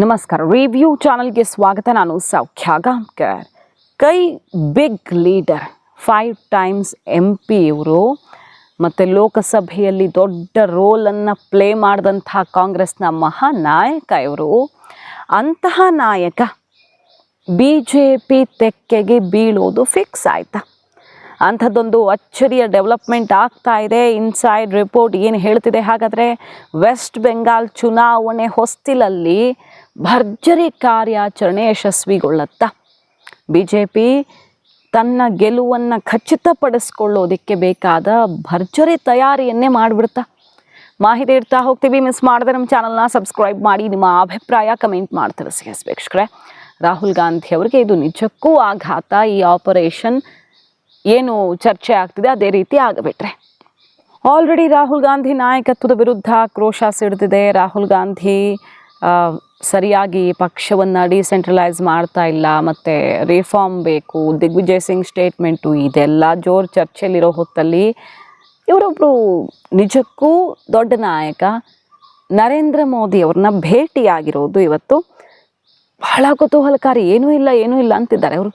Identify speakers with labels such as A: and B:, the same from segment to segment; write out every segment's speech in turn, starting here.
A: ನಮಸ್ಕಾರ. ರಿವ್ಯೂ ಚಾನಲ್ಗೆ ಸ್ವಾಗತ. ನಾನು ಸೌಖ್ಯ ಕೈ big leader five times M P ಇವರು. ಮತ್ತು ಲೋಕಸಭೆಯಲ್ಲಿ ದೊಡ್ಡ ರೋಲನ್ನು ಪ್ಲೇ ಮಾಡಿದಂಥ ಕಾಂಗ್ರೆಸ್ನ ಮಹಾನಾಯಕ ಇವರು. ಅಂತಹ ನಾಯಕ ಬಿ ಜೆ ಪಿ ತೆಕ್ಕೆಗೆ ಬೀಳೋದು ಫಿಕ್ಸ್ ಆಯಿತಾ. ಅಂಥದ್ದೊಂದು ಅಚ್ಚರಿಯ ಡೆವಲಪ್ಮೆಂಟ್ ಆಗ್ತಾ ಇದೆ. ಇನ್ಸೈಡ್ ರಿಪೋರ್ಟ್ ಏನು ಹೇಳ್ತಿದೆ ಹಾಗಾದರೆ ವೆಸ್ಟ್ ಬೆಂಗಾಲ್ ಚುನಾವಣೆ ಹೊಸ್ತಿಲಲ್ಲಿ ಭರ್ಜರಿ ಕಾರ್ಯಾಚರಣೆ ಯಶಸ್ವಿಗೊಳ್ಳುತ್ತಾ? ಬಿ ಜೆ ಪಿ ತನ್ನ ಗೆಲುವನ್ನು ಖಚಿತಪಡಿಸ್ಕೊಳ್ಳೋದಕ್ಕೆ ಬೇಕಾದ ಭರ್ಜರಿ ತಯಾರಿಯನ್ನೇ ಮಾಡಿಬಿಡ್ತಾ? ಮಾಹಿತಿ ಇಡ್ತಾ ಹೋಗ್ತೀವಿ ಮಿಸ್ ಮಾಡಿದ್ರೆ ನಮ್ಮ ಚಾನಲ್ನ ಸಬ್ಸ್ಕ್ರೈಬ್ ಮಾಡಿ, ನಿಮ್ಮ ಅಭಿಪ್ರಾಯ ಕಮೆಂಟ್ ಮಾಡಿ ತಿಳಿಸಿ ವೀಕ್ಷಕರೇ. ರಾಹುಲ್ ಗಾಂಧಿ ಅವರಿಗೆ ಇದು ನಿಜಕ್ಕೂ ಆಘಾತ, ಈ ಆಪರೇಷನ್ ಏನು ಚರ್ಚೆ ಆಗ್ತಿದೆ, ಅದೇ ರೀತಿ ಆಗಬಿಟ್ರೆ. ಆಲ್ರೆಡಿ ರಾಹುಲ್ ಗಾಂಧಿ ನಾಯಕತ್ವದ ವಿರುದ್ಧ ಆಕ್ರೋಶ ಸಿಡಿದಿದೆ. ರಾಹುಲ್ ಗಾಂಧಿ ಸರಿಯಾಗಿ ಪಕ್ಷವನ್ನು ಡಿಸೆಂಟ್ರಲೈಸ್ ಮಾಡ್ತಾ ಇಲ್ಲ, ಮತ್ತು ರಿಫಾರ್ಮ್ ಬೇಕು, ದಿಗ್ವಿಜಯ್ ಸಿಂಗ್ ಸ್ಟೇಟ್ಮೆಂಟು ಇದೆಲ್ಲ ಜೋರು ಚರ್ಚೆಯಲ್ಲಿರೋ ಹೊತ್ತಲ್ಲಿ ಇವರೊಬ್ಬರು ನಿಜಕ್ಕೂ ದೊಡ್ಡ ನಾಯಕ, ನರೇಂದ್ರ ಮೋದಿ ಅವ್ರನ್ನ ಭೇಟಿಯಾಗಿರೋದು ಇವತ್ತು ಬಹಳ ಕುತೂಹಲಕಾರಿ, ಏನೂ ಇಲ್ಲ ಏನೂ ಇಲ್ಲ ಅಂತಿದ್ದಾರೆ ಅವರು.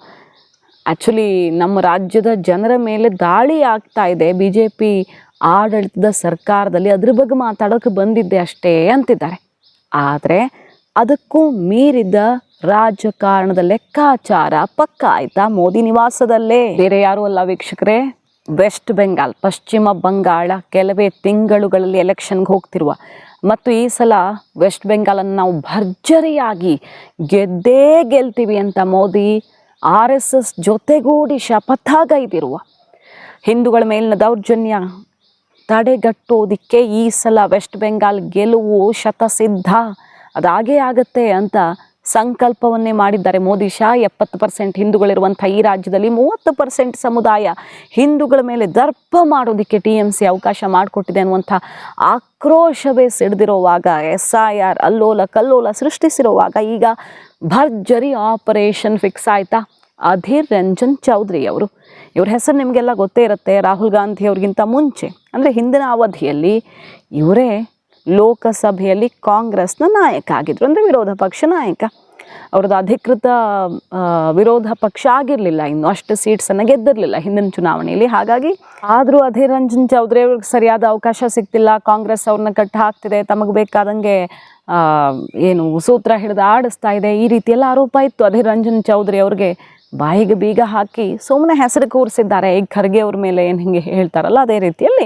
A: ಆ್ಯಕ್ಚುಲಿ ನಮ್ಮ ರಾಜ್ಯದ ಜನರ ಮೇಲೆ ದಾಳಿ ಆಗ್ತಾ ಇದೆ ಬಿ ಆಡಳಿತದ ಸರ್ಕಾರದಲ್ಲಿ ಅದ್ರ ಬಗ್ಗೆ ಮಾತಾಡೋಕೆ ಬಂದಿದ್ದೆ ಅಷ್ಟೇ ಅಂತಿದ್ದಾರೆ. ಆದರೆ ಅದಕ್ಕೂ ಮೀರಿದ ರಾಜಕಾರಣದ ಲೆಕ್ಕಾಚಾರ ಪಕ್ಕ ಆಯ್ತಾ ಮೋದಿ ನಿವಾಸದಲ್ಲೇ. ಬೇರೆ ಯಾರೂ ಅಲ್ಲ ವೀಕ್ಷಕರೇ. ವೆಸ್ಟ್ ಬೆಂಗಾಲ್ ಪಶ್ಚಿಮ ಬಂಗಾಳ, ಕೆಲವೇ ತಿಂಗಳುಗಳಲ್ಲಿ ಎಲೆಕ್ಷನ್ಗೆ ಹೋಗ್ತಿರುವ. ಮತ್ತು ಈ ಸಲ ವೆಸ್ಟ್ ಬೆಂಗಾಲನ್ನು ನಾವು ಭರ್ಜರಿಯಾಗಿ ಗೆದ್ದೇ ಗೆಲ್ತೀವಿ ಅಂತ ಮೋದಿ ಆರ್ ಎಸ್ ಎಸ್ ಜೊತೆಗೂಡಿ ಶಪಥಗೈದಿರುವ. ಹಿಂದೂಗಳ ಮೇಲಿನ ದೌರ್ಜನ್ಯ ತಡೆಗಟ್ಟೋದಿಕ್ಕೆ ಈ ಸಲ ವೆಸ್ಟ್ ಬೆಂಗಾಲ್ ಗೆಲುವು ಶತಸಿದ್ಧ. ಅದಾಗೇ ಆಗತ್ತೆ ಅಂತ ಸಂಕಲ್ಪವನ್ನೇ ಮಾಡಿದ್ದಾರೆ ಮೋದಿ ಶಾ. ಎಪ್ಪತ್ತು ಪರ್ಸೆಂಟ್ ಹಿಂದೂಗಳಿರುವಂಥ ಈ ರಾಜ್ಯದಲ್ಲಿ ಮೂವತ್ತು ಪರ್ಸೆಂಟ್ ಸಮುದಾಯ ಹಿಂದೂಗಳ ಮೇಲೆ ದರ್ಪ ಮಾಡೋದಕ್ಕೆ ಟಿ ಎಂ ಸಿ ಅವಕಾಶ ಮಾಡಿಕೊಟ್ಟಿದೆ ಅನ್ನುವಂಥ ಆಕ್ರೋಶವೇ ಸಿಡಿದಿರುವಾಗ, ಎಸ್ ಐ ಆರ್ ಅಲ್ಲೋಲ ಕಲ್ಲೋಲ ಸೃಷ್ಟಿಸಿರುವಾಗ ಈಗ ಭರ್ಜರಿ ಆಪರೇಷನ್ ಫಿಕ್ಸ್ ಆಯ್ತಾ? ಅಧೀರ್ ರಂಜನ್ ಚೌಧರಿ ಅವರು. ಇವ್ರ ಹೆಸರು ನಿಮಗೆಲ್ಲ ಗೊತ್ತೇ ಇರುತ್ತೆ, ರಾಹುಲ್ ಗಾಂಧಿ ಅವ್ರಿಗಿಂತ ಮುಂಚೆ. ಅಂದರೆ ಹಿಂದಿನ ಅವಧಿಯಲ್ಲಿ ಇವರೇ ಲೋಕಸಭೆಯಲ್ಲಿ ಕಾಂಗ್ರೆಸ್ನ ನಾಯಕ ಆಗಿದ್ರು, ಅಂದರೆ ವಿರೋಧ ಪಕ್ಷ ನಾಯಕ. ಅವ್ರದ್ದು ಅಧಿಕೃತ ವಿರೋಧ ಪಕ್ಷ ಆಗಿರಲಿಲ್ಲ, ಇನ್ನು ಅಷ್ಟು ಸೀಟ್ಸನ್ನು ಗೆದ್ದಿರಲಿಲ್ಲ ಹಿಂದಿನ ಚುನಾವಣೆಯಲ್ಲಿ. ಹಾಗಾಗಿ ಆದರೂ ಅಧೀರ್ ರಂಜನ್ ಚೌಧರಿ ಅವ್ರಿಗೆ ಸರಿಯಾದ ಅವಕಾಶ ಸಿಗ್ತಿಲ್ಲ, ಕಾಂಗ್ರೆಸ್ ಅವ್ರನ್ನ ಕಟ್ಟು ಹಾಕ್ತಿದೆ, ತಮಗೆ ಬೇಕಾದಂಗೆ ಏನು ಸೂತ್ರ ಹಿಡಿದು ಆಡಿಸ್ತಾ ಇದೆ, ಈ ರೀತಿಯೆಲ್ಲ ಆರೋಪ ಇತ್ತು ಅಧೀರ್ ರಂಜನ್ ಚೌಧರಿ ಅವ್ರಿಗೆ. ಬಾಯಿಗೆ ಬೀಗ ಹಾಕಿ ಸುಮ್ಮನೆ ಹೆಸರು ಕೂರಿಸಿದ್ದಾರೆ. ಈಗ ಖರ್ಗೆ ಅವ್ರ ಮೇಲೆ ಏನು ಹಿಂಗೆ ಹೇಳ್ತಾರಲ್ಲ, ಅದೇ ರೀತಿಯಲ್ಲಿ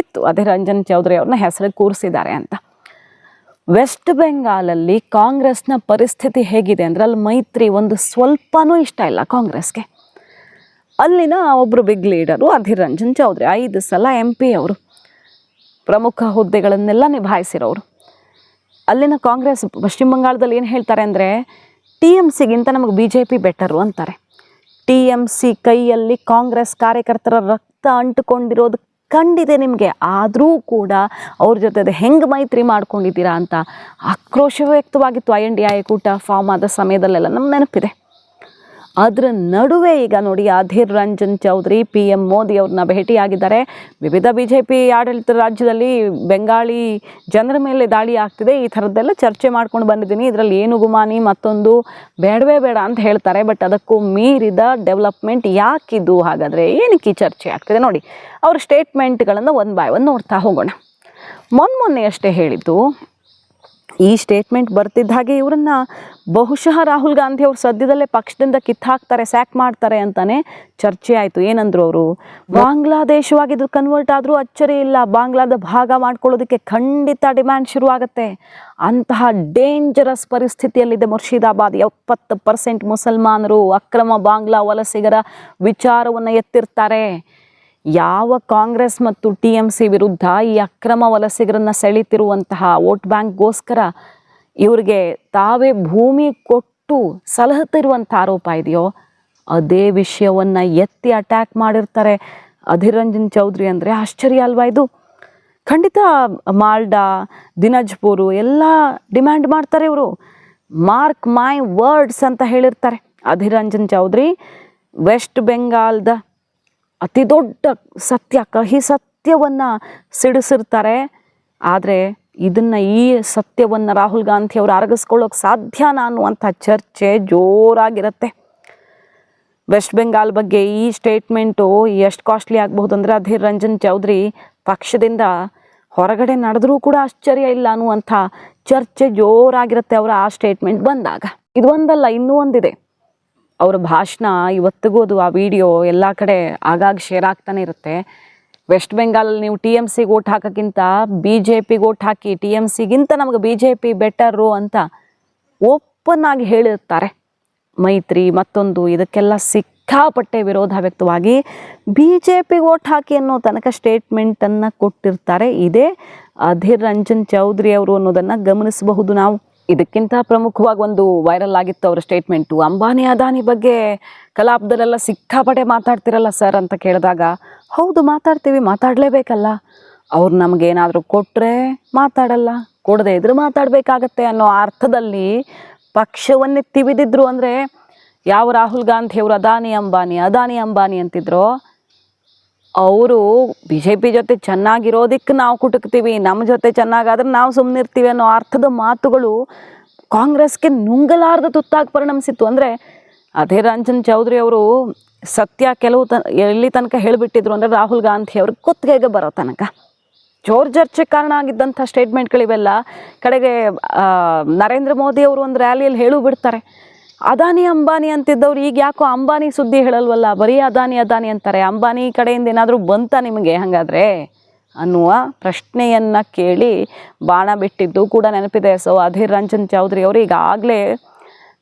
A: ಇತ್ತು. ಅದೇ ರಂಜನ್ ಚೌಧರಿ ಅವ್ರನ್ನ ಹೆಸರು ಕೂರಿಸಿದ್ದಾರೆ ಅಂತ. ವೆಸ್ಟ್ ಬೆಂಗಾಲಲ್ಲಿ ಕಾಂಗ್ರೆಸ್ನ ಪರಿಸ್ಥಿತಿ ಹೇಗಿದೆ ಅಂದರೆ, ಅಲ್ಲಿ ಮೈತ್ರಿ ಒಂದು ಸ್ವಲ್ಪನೂ ಇಷ್ಟ ಇಲ್ಲ ಕಾಂಗ್ರೆಸ್ಗೆ. ಅಲ್ಲಿನ ಒಬ್ಬರು ಬಿಗ್ ಲೀಡರು ಅಧೀರ್ ರಂಜನ್ ಚೌಧರಿ, ಐದು ಸಲ ಎಂ ಪಿ ಅವರು. ಪ್ರಮುಖ ಹುದ್ದೆಗಳನ್ನೆಲ್ಲ ನಿಭಾಯಿಸಿರೋರು. ಅಲ್ಲಿನ ಕಾಂಗ್ರೆಸ್ ಪಶ್ಚಿಮ ಬಂಗಾಳದಲ್ಲಿ ಏನು ಹೇಳ್ತಾರೆ ಅಂದರೆ ಟಿ ಎಂ ಸಿಗಿಂತ ನಮಗೆ ಬಿ ಜೆ ಪಿ ಬೆಟರು ಅಂತಾರೆ. ಟಿ ಎಂ ಸಿ ಕೈಯಲ್ಲಿ ಕಾಂಗ್ರೆಸ್ ಕಾರ್ಯಕರ್ತರ ರಕ್ತ ಅಂಟುಕೊಂಡಿರೋದು ಕಂಡಿದೆ ನಿಮಗೆ. ಆದರೂ ಕೂಡ ಅವ್ರ ಜೊತೆ ಹೆಂಗೆ ಮೈತ್ರಿ ಮಾಡ್ಕೊಂಡಿದ್ದೀರಾ ಅಂತ ಆಕ್ರೋಶ ವ್ಯಕ್ತವಾಗಿತ್ತು. ಐ ಎನ್ ಡಿ ಐ ಕೂಟ ಫಾರ್ಮ್ ಆದ ಸಮಯದಲ್ಲೆಲ್ಲ ನಮ್ಮ ನೆನಪಿದೆ. ಅದರ ನಡುವೆ ಈಗ ನೋಡಿ ಅಧೀರ್ ರಂಜನ್ ಚೌಧರಿ ಪಿ ಎಂ ಮೋದಿ ಅವ್ರನ್ನ ಭೇಟಿಯಾಗಿದ್ದಾರೆ. ವಿವಿಧ ಬಿ ಜೆ ಪಿ ಆಡಳಿತ ರಾಜ್ಯದಲ್ಲಿ ಬೆಂಗಾಳಿ ಜನರ ಮೇಲೆ ದಾಳಿ ಆಗ್ತಿದೆ. ಈ ಥರದ್ದೆಲ್ಲ ಚರ್ಚೆ ಮಾಡ್ಕೊಂಡು ಬಂದಿದ್ದೀನಿ. ಇದರಲ್ಲಿ ಏನು ಗುಮಾನಿ, ಮತ್ತೊಂದು ಬೇಡವೇ ಬೇಡ ಅಂತ ಹೇಳ್ತಾರೆ. ಬಟ್ ಅದಕ್ಕೂ ಮೀರಿದ ಡೆವಲಪ್ಮೆಂಟ್ ಯಾಕಿದು? ಹಾಗಾದರೆ ಏನಕ್ಕೆ ಚರ್ಚೆ ಆಗ್ತಿದೆ ನೋಡಿ. ಅವ್ರ ಸ್ಟೇಟ್ಮೆಂಟ್ಗಳನ್ನು ಒಂದು ಬಾಯ್ ಒಂದು ನೋಡ್ತಾ ಹೋಗೋಣ. ಮೊನ್ನೆ ಮೊನ್ನೆ ಅಷ್ಟೇ ಹೇಳಿದ್ದು ಈ ಸ್ಟೇಟ್ಮೆಂಟ್ ಬರ್ತಿದ್ದ ಹಾಗೆ ಇವರನ್ನ ಬಹುಶಃ ರಾಹುಲ್ ಗಾಂಧಿ ಅವರು ಸದ್ಯದಲ್ಲೇ ಪಕ್ಷದಿಂದ ಕಿತ್ತಾಕ್ತಾರೆ ಸ್ಯಾಕ್ ಮಾಡ್ತಾರೆ ಅಂತಾನೆ ಚರ್ಚೆ ಆಯಿತು. ಏನಂದ್ರು ಅವರು? ಬಾಂಗ್ಲಾದೇಶವಾಗಿ ಇದು ಕನ್ವರ್ಟ್ ಆದರೂ ಅಚ್ಚರಿ ಇಲ್ಲ. ಬಾಂಗ್ಲಾದ ಭಾಗ ಮಾಡ್ಕೊಳ್ಳೋದಕ್ಕೆ ಖಂಡಿತ ಡಿಮ್ಯಾಂಡ್ ಶುರುವಾಗುತ್ತೆ. ಅಂತಹ ಡೇಂಜರಸ್ ಪರಿಸ್ಥಿತಿಯಲ್ಲಿದೆ ಮುರ್ಷಿದಾಬಾದ್. ಎಪ್ಪತ್ತು ಪರ್ಸೆಂಟ್ ಮುಸಲ್ಮಾನರು ಅಕ್ರಮ ಬಾಂಗ್ಲಾ ವಲಸಿಗರ ವಿಚಾರವನ್ನು ಎತ್ತಿರ್ತಾರೆ. ಯಾವ ಕಾಂಗ್ರೆಸ್ ಮತ್ತು ಟಿ ಎಂ ಸಿ ವಿರುದ್ಧ ಈ ಅಕ್ರಮ ವಲಸಿಗರನ್ನು ಸೆಳೀತಿರುವಂತಹ ವೋಟ್ ಬ್ಯಾಂಕ್ಗೋಸ್ಕರ ಇವರಿಗೆ ತಾವೇ ಭೂಮಿ ಕೊಟ್ಟು ಸಲಹುತ್ತಿರುವಂಥ ಆರೋಪ ಇದೆಯೋ, ಅದೇ ವಿಷಯವನ್ನು ಎತ್ತಿ ಅಟ್ಯಾಕ್ ಮಾಡಿರ್ತಾರೆ ಅಧೀರ್ ಚೌಧರಿ ಅಂದರೆ ಆಶ್ಚರ್ಯ ಅಲ್ವಾ ಇದು? ಖಂಡಿತ ಮಾಲ್ಡಾ, ದಿನಜ್ಪುರು ಎಲ್ಲ ಡಿಮ್ಯಾಂಡ್ ಮಾಡ್ತಾರೆ ಇವರು. ಮಾರ್ಕ್ ಮೈ ವರ್ಡ್ಸ್ ಅಂತ ಹೇಳಿರ್ತಾರೆ ಅಧಿರಂಜನ್ ರಂಜನ್ ಚೌಧರಿ, ವೆಸ್ಟ್ ಬೆಂಗಾಲ್ದ ಅತಿ ದೊಡ್ಡ ಸತ್ಯ, ಕಹಿ ಸತ್ಯವನ್ನು ಸಿಡಿಸಿರ್ತಾರೆ. ಆದರೆ ಇದನ್ನು ಈ ಸತ್ಯವನ್ನು ರಾಹುಲ್ ಗಾಂಧಿ ಅವರು ಅರಗಿಸ್ಕೊಳ್ಳೋಕೆ ಸಾಧ್ಯನಾ ಅನ್ನುವಂಥ ಚರ್ಚೆ ಜೋರಾಗಿರುತ್ತೆ. ವೆಸ್ಟ್ ಬೆಂಗಾಲ್ ಬಗ್ಗೆ ಈ ಸ್ಟೇಟ್ಮೆಂಟು ಎಷ್ಟು ಕಾಸ್ಟ್ಲಿ ಆಗಬಹುದು ಅಂದರೆ ಅಧೀರ್ ರಂಜನ್ ಚೌಧರಿ ಪಕ್ಷದಿಂದ ಹೊರಗಡೆ ನಡೆದರೂ ಕೂಡ ಆಶ್ಚರ್ಯ ಇಲ್ಲ ಅನ್ನುವಂಥ ಚರ್ಚೆ ಜೋರಾಗಿರುತ್ತೆ ಅವರ ಆ ಸ್ಟೇಟ್ಮೆಂಟ್ ಬಂದಾಗ. ಇದು ಒಂದಲ್ಲ, ಇನ್ನೂ ಒಂದಿದೆ. ಅವರ ಭಾಷಣ ಇವತ್ತಿಗೂ ಅದು ಆ ವಿಡಿಯೋ ಎಲ್ಲ ಕಡೆ ಆಗಾಗ ಶೇರ್ ಆಗ್ತಾನೆ ಇರುತ್ತೆ. ವೆಸ್ಟ್ ಬೆಂಗಾಲಲ್ಲಿ ನೀವು ಟಿ ಎಂ ಸಿಗೆ ಓಟ್ ಹಾಕೋಕ್ಕಿಂತ ಬಿ ಜೆ ಪಿಗೆ ಓಟ್ ಹಾಕಿ ಟಿ ಎಂ ಸಿಗಿಂತ ನಮಗೆ ಬಿ ಜೆ ಪಿ ಬೆಟರು ಅಂತ ಓಪನ್ ಆಗಿ ಹೇಳಿರ್ತಾರೆ. ಮೈತ್ರಿ ಮತ್ತೊಂದು ಇದಕ್ಕೆಲ್ಲ ಸಿಕ್ಕಾಪಟ್ಟೆ ವಿರೋಧ ವ್ಯಕ್ತವಾಗಿ ಬಿ ಜೆ ಪಿಗೆ ಓಟ್ ಹಾಕಿ ಅನ್ನೋ ತನಕ ಸ್ಟೇಟ್ಮೆಂಟನ್ನು ಕೊಟ್ಟಿರ್ತಾರೆ. ಇದೇ ಅಧೀರ್ ರಂಜನ್ ಚೌಧರಿ ಅವರು ಅನ್ನೋದನ್ನು ಗಮನಿಸಬಹುದು ನಾವು. ಇದಕ್ಕಿಂತ ಪ್ರಮುಖವಾಗಿ ಒಂದು ವೈರಲ್ ಆಗಿತ್ತು ಅವರ ಸ್ಟೇಟ್ಮೆಂಟು ಅಂಬಾನಿ, ಅದಾನಿ ಬಗ್ಗೆ ಕಲಾಪದಲ್ಲೆಲ್ಲ ಸಿಕ್ಕಾಪಟ್ಟೆ ಮಾತಾಡ್ತಿರಲ್ಲ ಸರ್ ಅಂತ ಕೇಳಿದಾಗ, ಹೌದು, ಮಾತಾಡ್ತೀವಿ, ಮಾತಾಡಲೇಬೇಕಲ್ಲ. ಅವ್ರು ನಮಗೇನಾದರೂ ಕೊಟ್ಟರೆ ಮಾತಾಡಲ್ಲ. ಕೊಡದೆ ಇದ್ರೆ ಮಾತಾಡಬೇಕಾಗತ್ತೆ ಅನ್ನೋ ಅರ್ಥದಲ್ಲಿ ಪಕ್ಷವನ್ನೇ ತಿವಿದಿದ್ರು ಅಂದರೆ, ಯಾವ ರಾಹುಲ್ ಗಾಂಧಿಯವರು ಅದಾನಿ, ಅಂಬಾನಿ ಅದಾನಿ, ಅಂಬಾನಿ ಅಂತಿದ್ರು ಅವರು ಬಿ ಜೆ ಪಿ ಜೊತೆ ಚೆನ್ನಾಗಿರೋದಕ್ಕೆ ನಾವು ಕುಟುಕ್ತೀವಿ ನಮ್ಮ ಜೊತೆ ಚೆನ್ನಾಗಾದ್ರೆ ನಾವು ಸುಮ್ಮನಿರ್ತೀವಿ ಅನ್ನೋ ಅರ್ಥದ ಮಾತುಗಳು ಕಾಂಗ್ರೆಸ್ಗೆ ನುಂಗಲಾರ್ದ ತುತ್ತಾಗಿ ಪರಿಣಮಿಸಿತ್ತು. ಅಂದರೆ ಅದೇ ರಂಜನ್ ಚೌಧರಿ ಅವರು ಸತ್ಯ ಕೆಲವು ತ ಎಲ್ಲಿ ತನಕ ಹೇಳಿಬಿಟ್ಟಿದ್ರು ಅಂದರೆ ರಾಹುಲ್ ಗಾಂಧಿ ಅವ್ರಿಗೆ ಕುತ್ತಿಗೆಗೆ ಬರೋ ತನಕ. ಜೋರ್ ಚರ್ಚೆಗೆ ಕಾರಣ ಆಗಿದ್ದಂಥ ಸ್ಟೇಟ್ಮೆಂಟ್ಗಳಿವೆಲ್ಲ ಕಡೆಗೆ ನರೇಂದ್ರ ಮೋದಿ ಅವರು ಒಂದು ರ್ಯಾಲಿಯಲ್ಲಿ ಹೇಳು ಬಿಡ್ತಾರೆ. ಅದಾನಿ ಅಂಬಾನಿ ಅಂತಿದ್ದವ್ರು ಈಗ ಯಾಕೋ ಅಂಬಾನಿ ಸುದ್ದಿ ಹೇಳಲ್ವಲ್ಲ ಬರೀ ಅದಾನಿ ಅದಾನಿ ಅಂತಾರೆ ಅಂಬಾನಿ ಕಡೆಯಿಂದ ಏನಾದರೂ ಬಂತ ನಿಮಗೆ ಹಾಗಾದರೆ ಅನ್ನುವ ಪ್ರಶ್ನೆಯನ್ನು ಕೇಳಿ ಬಾಣ ಬಿಟ್ಟಿದ್ದು ಕೂಡ ನೆನಪಿದೆ ಸೊ ಅಧೀರ್ ರಂಜನ್ ಚೌಧರಿ ಅವರು ಈಗಾಗಲೇ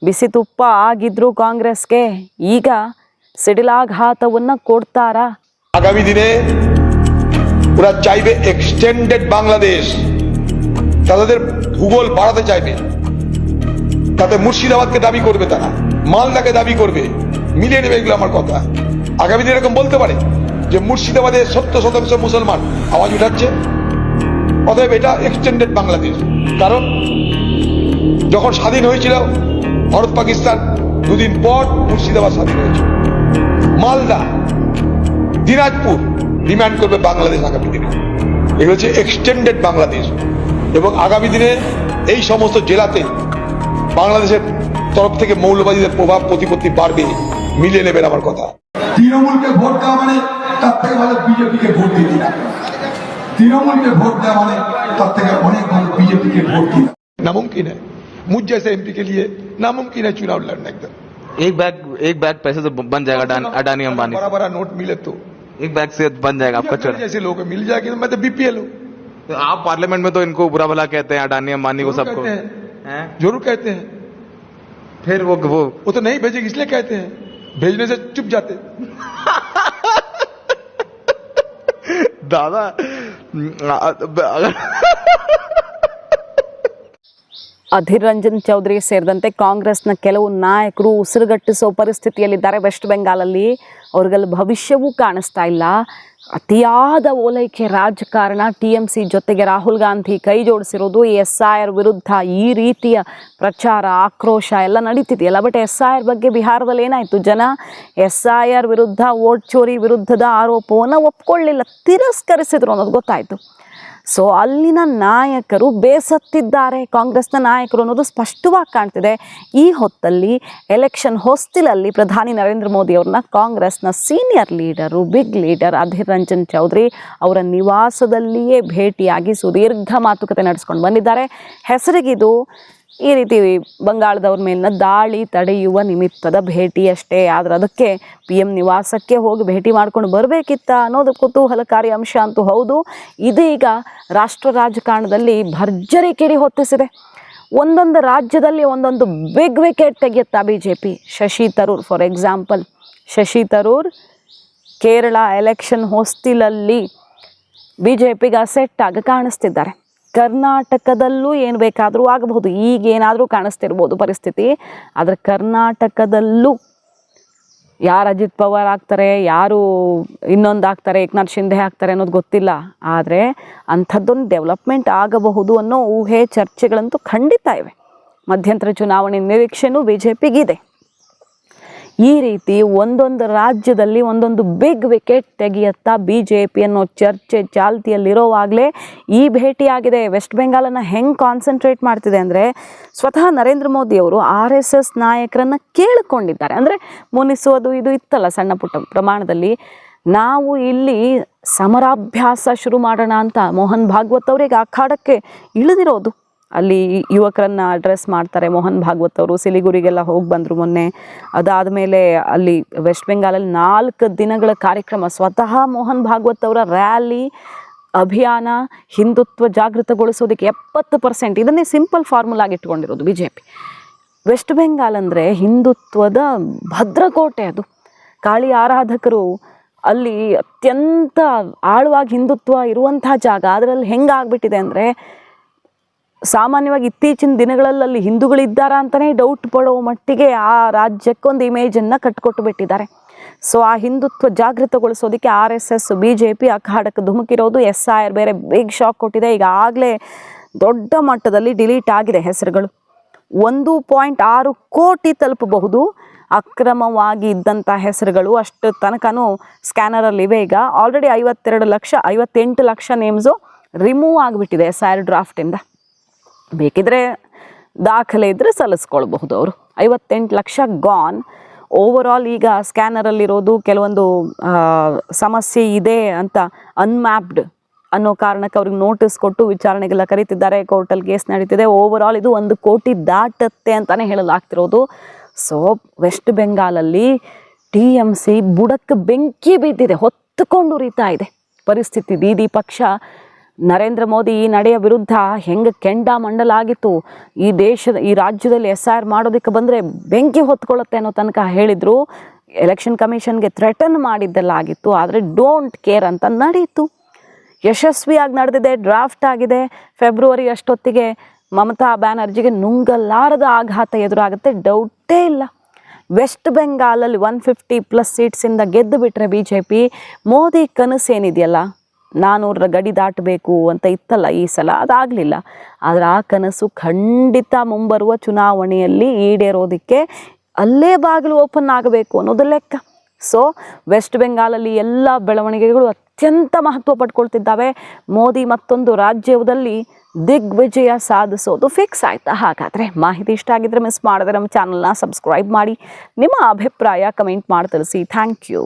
A: ಬಿಸಿ ತುಪ್ಪ ಆಗಿದ್ರು ಕಾಂಗ್ರೆಸ್ಗೆ ಈಗ ಸಿಡಿಲಾಘಾತವನ್ನು ಕೊಡ್ತಾರಾ
B: আগামী দিনে ওরা চাইবে এক্সটেন্ডেড বাংলাদেশ তাদের ভূগোল বাড়াতে চাইবে তাতে মুর্শিদাবাদকে দাবি করবে তারা, মালদাকে দাবি করবে। মিলিয়ে নেবে এগুলো আমার কথা। আগামী দিন এরকম বলতে পারে যে মুর্শিদাবাদে সত্তর শতাংশ মুসলমান আওয়াজ উঠাচ্ছে? অতএব এটা এক্সটেন্ডেড বাংলাদেশ। কারণ যখন স্বাধীন হয়েছিল, ভারত পাকিস্তান দুদিন পর মুর্শিদাবাদ স্বাধীন হয়েছে। মালদা, দিনাজপুর ডিমান্ড করবে বাংলাদেশ আগামী দিনে। এগুলো হচ্ছে এক্সটেন্ডেড বাংলাদেশ। এবং আগামী দিনে এই সমস্ত জেলাতে বাংলাদেশের তরফ থেকে মৌলবাদীদের প্রভাব প্রতিপত্তি বাড়বে মিলিয়ে নেবেন আমার কথা
C: তৃণমূলকে ভোট দেওয়া মানে তার থেকে ভালো বিজেপিকে ভোট দিয়ে দিন তৃণমূলকে ভোট দেওয়া মানে তার থেকে অনেক ভালো বিজেপিকে ভোট দিন
B: नामुमकिन है मुझ जैसे एमपी के लिए नामुमकिन है चुनाव लड़ना एकदम
D: एक बैग एक बैग पैसे से बन जाएगा अडानी अडानी अंबानी
B: बड़ा बड़ा नोट मिले तो
D: एक बैग से बन जाएगा आपका
B: मेरे
D: चोरा
B: जैसे लोग हैं, मिल जाएगी तो मैं तो बीपीएल हूँ
D: तो आप पार्लियामेंट में तो इनको बुरा भला कहते हैं अडानी अंबानी को
B: जरूर
D: सबको
B: कहते हैं
D: हैं?
B: ज़रूर कहते हैं।
D: फिर वो वो
B: वो तो नहीं भेजेगी इसलिए कहते हैं। भेजने से चुप जाते।
D: दादा अगर
A: ಅಧೀರ್ ರಂಜನ್ ಚೌಧರಿ ಸೇರಿದಂತೆ ಕಾಂಗ್ರೆಸ್ನ ಕೆಲವು ನಾಯಕರು ಉಸಿರುಗಟ್ಟಿಸೋ ಪರಿಸ್ಥಿತಿಯಲ್ಲಿದ್ದಾರೆ ವೆಸ್ಟ್ ಬೆಂಗಾಲಲ್ಲಿ ಅವ್ರಿಗಲ್ಲಿ ಭವಿಷ್ಯವೂ ಕಾಣಿಸ್ತಾ ಇಲ್ಲ. ಅತಿಯಾದ ಓಲೈಕೆ ರಾಜಕಾರಣ ಟಿ ಎಂ ಸಿ ಜೊತೆಗೆ ರಾಹುಲ್ ಗಾಂಧಿ ಕೈ ಜೋಡಿಸಿರೋದು ಎಸ್ ಐ ಆರ್ ವಿರುದ್ಧ ಈ ರೀತಿಯ ಪ್ರಚಾರ, ಆಕ್ರೋಶ ಎಲ್ಲ ನಡೀತಿದೆಯಲ್ಲ? ಬಟ್ ಎಸ್ ಐ ಆರ್ ಬಗ್ಗೆ ಬಿಹಾರದಲ್ಲಿ ಏನಾಯಿತು ಜನ? ಎಸ್ ಐ ಆರ್ ವಿರುದ್ಧ, ವೋಟ್ ಚೋರಿ ವಿರುದ್ಧದ ಆರೋಪವನ್ನು ಒಪ್ಕೊಳ್ಳಿಲ್ಲ, ತಿರಸ್ಕರಿಸಿದ್ರು ಅನ್ನೋದು ಗೊತ್ತಾಯಿತು. ಸೊ ಅಲ್ಲಿನ ನಾಯಕರು ಬೇಸತ್ತಿದ್ದಾರೆ. ಕಾಂಗ್ರೆಸ್ನ ನಾಯಕರು ಅನ್ನೋದು ಸ್ಪಷ್ಟವಾಗಿ ಕಾಣ್ತಿದೆ. ಈ ಹೊತ್ತಲ್ಲಿ ಎಲೆಕ್ಷನ್ ಹೊಸ್ತಿಲಲ್ಲಿ ಪ್ರಧಾನಿ ನರೇಂದ್ರ ಮೋದಿ ಅವ್ರನ್ನ ಕಾಂಗ್ರೆಸ್ನ senior leader big leader Adhir Ranjan Chowdhury ಅವರ ನಿವಾಸದಲ್ಲಿಯೇ ಭೇಟಿಯಾಗಿ ಸುದೀರ್ಘ ಮಾತುಕತೆ ನಡೆಸ್ಕೊಂಡು ಬಂದಿದ್ದಾರೆ. ಹೆಸರಿಗಿದು ಈ ರೀತಿ ಬಂಗಾಳದವ್ರ ಮೇಲಿನ ದಾಳಿ ತಡೆಯುವ ನಿಮಿತ್ತದ ಭೇಟಿ ಅಷ್ಟೇ ಆದ್ರೆ ಅದಕ್ಕೆ ಪಿ ಎಂ ನಿವಾಸಕ್ಕೆ ಹೋಗಿ ಭೇಟಿ ಮಾಡ್ಕೊಂಡು ಬರಬೇಕಿತ್ತ ಅನ್ನೋದು ಕುತೂಹಲಕಾರಿ ಅಂಶ ಅಂತೂ ಹೌದು. ಇದೀಗ ರಾಷ್ಟ್ರ ರಾಜಕಾರಣದಲ್ಲಿ ಭರ್ಜರಿ ಕಿಡಿ ಹೊತ್ತಿಸಿದೆ. ಒಂದೊಂದು ರಾಜ್ಯದಲ್ಲಿ ಒಂದೊಂದು big wicket ತೆಗೆಯುತ್ತಾ B J P Shashi Tharoor for example Shashi Tharoor Kerala election ಹೊಸ್ತಿಲಲ್ಲಿ B J ಪಿಗೆ ಸೆಟ್ ಕಾಣಿಸ್ತಿದ್ದಾರೆ. ಕರ್ನಾಟಕದಲ್ಲೂ ಏನು ಬೇಕಾದರೂ ಆಗಬಹುದು. ಈಗ ಏನಾದರೂ ಕಾಣಿಸ್ತಿರ್ಬೋದು ಪರಿಸ್ಥಿತಿ. ಆದರೆ ಕರ್ನಾಟಕದಲ್ಲೂ ಯಾರು ಅಜಿತ್ ಪವಾರ್ ಆಗ್ತಾರೆ, ಯಾರು ಇನ್ನೊಂದು ಆಗ್ತಾರೆ, ಏಕನಾಥ್ ಶಿಂದೆ ಆಗ್ತಾರೆ ಅನ್ನೋದು ಗೊತ್ತಿಲ್ಲ. ಆದರೆ ಅಂಥದ್ದೊಂದು ಡೆವಲಪ್ಮೆಂಟ್ ಆಗಬಹುದು ಅನ್ನೋ ಊಹೆ, ಚರ್ಚೆಗಳಂತೂ ಖಂಡಿತ ಇವೆ. ಮಧ್ಯಂತರ ಚುನಾವಣೆ ನಿರೀಕ್ಷೆನೂ ಬಿ ಜೆ ಪಿಗಿದೆ ಈ ರೀತಿ ಒಂದೊಂದು ರಾಜ್ಯದಲ್ಲಿ ಒಂದೊಂದು ಬಿಗ್ ವಿಕೆಟ್ ತೆಗೆಯುತ್ತಾ ಬಿ ಜೆ ಪಿ ಅನ್ನೋ ಚರ್ಚೆ ಚಾಲ್ತಿಯಲ್ಲಿರೋವಾಗಲೇ ಈ ಭೇಟಿಯಾಗಿದೆ. ವೆಸ್ಟ್ ಬೆಂಗಾಲನ್ನು ಹೆಂಗೆ ಕಾನ್ಸಂಟ್ರೇಟ್ ಮಾಡ್ತಿದೆ ಅಂದರೆ ಸ್ವತಃ ನರೇಂದ್ರ ಮೋದಿಯವರು ಆರ್ ಎಸ್ ಎಸ್ ನಾಯಕರನ್ನು ಕೇಳಿಕೊಂಡಿದ್ದಾರೆ. ಅಂದರೆ ಮುನಿಸೋದು ಇದು ಇತ್ತಲ್ಲ ಸಣ್ಣ ಪುಟ್ಟ ಪ್ರಮಾಣದಲ್ಲಿ. ನಾವು ಇಲ್ಲಿ ಸಮರಾಭ್ಯಾಸ ಶುರು ಮಾಡೋಣ ಅಂತ ಮೋಹನ್ ಭಾಗವತ್ ಅವರಿಗೆ ಅಖಾಡಕ್ಕೆ ಇಳಿದಿರೋದು. ಅಲ್ಲಿ ಯುವಕರನ್ನ ಅಡ್ರೆಸ್ ಮಾಡ್ತಾರೆ. ಮೋಹನ್ ಭಾಗವತ್ ಅವರು ಸಿಲಿಗುರಿಗೆಲ್ಲ ಹೋಗಿ ಬಂದರು ಮೊನ್ನೆ. ಅದಾದ ಮೇಲೆ ಅಲ್ಲಿ ವೆಸ್ಟ್ ಬೆಂಗಾಲಲ್ಲಿ ನಾಲ್ಕು ದಿನಗಳ ಕಾರ್ಯಕ್ರಮ. ಸ್ವತಃ ಮೋಹನ್ ಭಾಗವತ್ ಅವರ ರ್ಯಾಲಿ ಅಭಿಯಾನ, ಹಿಂದುತ್ವ ಜಾಗೃತಗೊಳಿಸೋದಕ್ಕೆ ಎಪ್ಪತ್ತು ಪರ್ಸೆಂಟ್ ಇದನ್ನೇ ಸಿಂಪಲ್ ಫಾರ್ಮುಲಾಗಿ ಇಟ್ಕೊಂಡಿರೋದು B J P west Bengal ಅಂದರೆ ಹಿಂದುತ್ವದ ಭದ್ರಕೋಟೆ ಅದು. ಕಾಳಿ ಆರಾಧಕರು ಅಲ್ಲಿ ಅತ್ಯಂತ ಆಳವಾಗಿ ಹಿಂದುತ್ವ ಇರುವಂಥ ಜಾಗ. ಅದರಲ್ಲಿ ಹೆಂಗಾಗ್ಬಿಟ್ಟಿದೆ ಅಂದರೆ ಸಾಮಾನ್ಯವಾಗಿ ಇತ್ತೀಚಿನ ದಿನಗಳಲ್ಲಿ ಅಲ್ಲಿ ಹಿಂದೂಗಳಿದ್ದಾರಾ ಅಂತಲೇ ಡೌಟ್ ಪಡೋ ಮಟ್ಟಿಗೆ ಆ ರಾಜ್ಯಕ್ಕೊಂದು ಇಮೇಜನ್ನು ಕಟ್ಕೊಟ್ಟು ಬಿಟ್ಟಿದ್ದಾರೆ. ಸೊ ಆ Hindutva ಜಾಗೃತಗೊಳಿಸೋದಕ್ಕೆ R S S B J P ಅಖಾಡಕ್ಕೆ ಧುಮುಕಿರೋದು ಎಸ್ ಐ ಆರ್ ಬೇರೆ ಬಿಗ್ ಶಾಕ್ ಕೊಟ್ಟಿದೆ. ಈಗಾಗಲೇ ದೊಡ್ಡ ಮಟ್ಟದಲ್ಲಿ ಡಿಲೀಟ್ ಆಗಿದೆ ಹೆಸರುಗಳು. ಒಂದು ಪಾಯಿಂಟ್ ಆರು ಕೋಟಿ ತಲುಪಬಹುದು ಅಕ್ರಮವಾಗಿ ಇದ್ದಂಥ ಹೆಸರುಗಳು. ಅಷ್ಟು ತನಕನೂ ಸ್ಕ್ಯಾನರಲ್ಲಿ ಇವೆ. ಈಗ ಆಲ್ರೆಡಿ ಐವತ್ತೆರಡು ಲಕ್ಷ, ಐವತ್ತೆಂಟು ಲಕ್ಷ ನೇಮ್ಸು ರಿಮೂವ್ ಆಗಿಬಿಟ್ಟಿದೆ ಎಸ್ ಆರ್ ಡ್ರಾಫ್ಟಿಂದ ಬೇಕಿದ್ರೆ ದಾಖಲೆ ಇದ್ದರೆ ಸಲ್ಲಿಸ್ಕೊಳ್ಬಹುದು ಅವರು. ಐವತ್ತೆಂಟು ಲಕ್ಷ ಗಾನ್ ಓವರ್ ಆಲ್ ಈಗ ಸ್ಕ್ಯಾನರಲ್ಲಿರೋದು ಕೆಲವೊಂದು ಸಮಸ್ಯೆ ಇದೆ ಅಂತ ಅನ್ಮ್ಯಾಪ್ಡ್ ಅನ್ನೋ ಕಾರಣಕ್ಕೆ ಅವ್ರಿಗೆ ನೋಟಿಸ್ ಕೊಟ್ಟು ವಿಚಾರಣೆಗೆಲ್ಲ ಕರೀತಿದ್ದಾರೆ. ಕೋರ್ಟಲ್ಲಿ ಕೇಸ್ ನಡೀತಿದೆ. ಓವರ್ ಆಲ್ ಇದು ಒಂದು ಕೋಟಿ ದಾಟತ್ತೆ ಅಂತಲೇ ಹೇಳಲಾಗ್ತಿರೋದು. ಸೊ ವೆಸ್ಟ್ ಬೆಂಗಾಲಲ್ಲಿ ಟಿ ಎಂ ಸಿ ಬುಡಕ್ಕೆ ಬೆಂಕಿ ಬಿದ್ದಿದೆ ಹೊತ್ತುಕೊಂಡು ಉರಿತಾ ಇದೆ. ಪರಿಸ್ಥಿತಿ ದೀದಿ ಪಕ್ಷ ನರೇಂದ್ರ ಮೋದಿ ಈ ನಡೆಯ ವಿರುದ್ಧ ಹೆಂಗೆ ಕೆಂಡ ಮಂಡಲಾಗಿತ್ತು? ಈ ದೇಶದ, ಈ ರಾಜ್ಯದಲ್ಲಿ ಎಸ್ ಆರ್ ಮಾಡೋದಕ್ಕೆ ಬಂದರೆ ಬೆಂಕಿ ಹೊತ್ಕೊಳ್ಳುತ್ತೆ ಅನ್ನೋ ತನಕ ಹೇಳಿದರು. ಎಲೆಕ್ಷನ್ ಕಮಿಷನ್ಗೆ ಥ್ರೆಟನ್ ಮಾಡಿದ್ದೆಲ್ಲ ಆಗಿತ್ತು ಆದರೆ ಡೋಂಟ್ ಕೇರ್ ಅಂತ ನಡೀತು. ಯಶಸ್ವಿಯಾಗಿ ನಡೆದಿದೆ ಡ್ರಾಫ್ಟ್ ಆಗಿದೆ. ಫೆಬ್ರವರಿ ಅಷ್ಟೊತ್ತಿಗೆ ಮಮತಾ ಬ್ಯಾನರ್ಜಿಗೆ ನುಂಗಲಾರದ ಆಘಾತ ಎದುರಾಗುತ್ತೆ ಡೌಟೇ ಇಲ್ಲ. ವೆಸ್ಟ್ ಬೆಂಗಾಲಲ್ಲಿ ಒನ್ ಫಿಫ್ಟಿ ಪ್ಲಸ್ ಸೀಟ್ಸಿಂದ ಗೆದ್ದು ಬಿಟ್ಟರೆ ಬಿ ಜೆ ಪಿ ಮೋದಿ ಕನಸೇನಿದೆಯಲ್ಲ? ನಾನೂರರ ಗಡಿ ದಾಟಬೇಕು ಅಂತ ಇತ್ತಲ್ಲ ಈ ಸಲ. ಅದಾಗಲಿಲ್ಲ. ಆದರೆ ಆ ಕನಸು ಖಂಡಿತ ಮುಂಬರುವ ಚುನಾವಣೆಯಲ್ಲಿ ಈಡೇರೋದಕ್ಕೆ ಅಲ್ಲೇ ಬಾಗಿಲು ಓಪನ್ ಆಗಬೇಕು ಅನ್ನೋದು ಲೆಕ್ಕ. ಸೊ ವೆಸ್ಟ್ ಬೆಂಗಾಲಲ್ಲಿ ಎಲ್ಲ ಬೆಳವಣಿಗೆಗಳು ಅತ್ಯಂತ ಮಹತ್ವ ಪಡ್ಕೊಳ್ತಿದ್ದಾವೆ. ಮೋದಿ ಮತ್ತೊಂದು ರಾಜ್ಯದಲ್ಲಿ ದಿಗ್ವಿಜಯ ಸಾಧಿಸೋದು ಫಿಕ್ಸ್ ಆಯ್ತಾ? ಹಾಗಾದರೆ ಮಾಹಿತಿ ಇಷ್ಟ ಆಗಿದ್ರೆ ಮಿಸ್ ಮಾಡಿದ್ರೆ ನಮ್ಮ ಚಾನಲ್ನ ಸಬ್ಸ್ಕ್ರೈಬ್ ಮಾಡಿ. ನಿಮ್ಮ ಅಭಿಪ್ರಾಯ ಕಮೆಂಟ್ ಮಾಡಿ ತಿಳಿಸಿ. Thank you